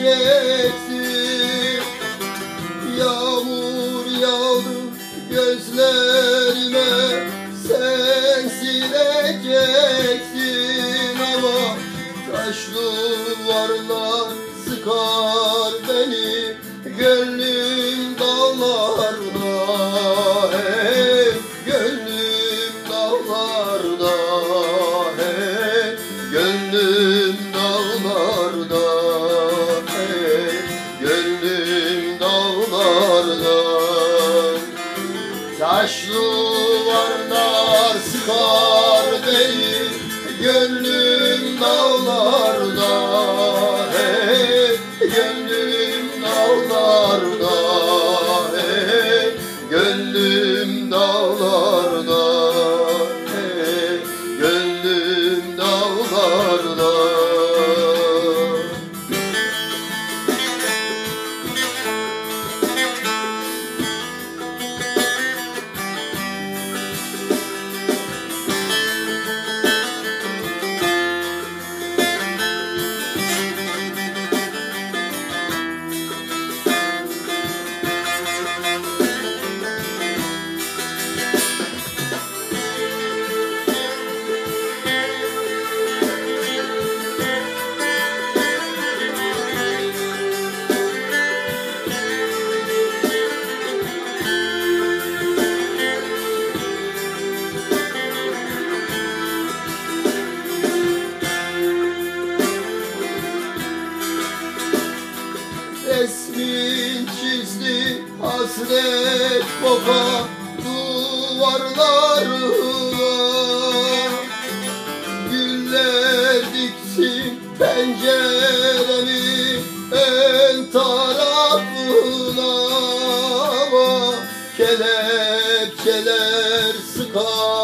geleceksin. Yağmur yağdı gözlerime Sen sileceksin. Ama Taş duvarlar sıkar beni Gönlüm dağlarda Taş duvarlar sıkar beni Gönlüm dağlarda. Hey, Gönlüm dağlarda. Hey, Gönlüm dağlarda. Hey, Gönlüm dağlarda hasret baba duvarlarına Güller diksin penceremin ön tarafına. Kelepçeler sıkar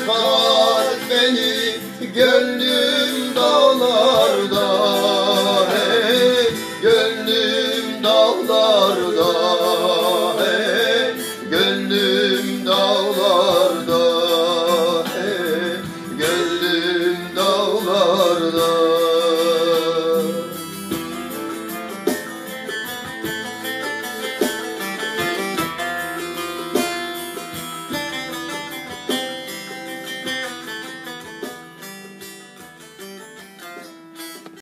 Sıkar beni Gönlüm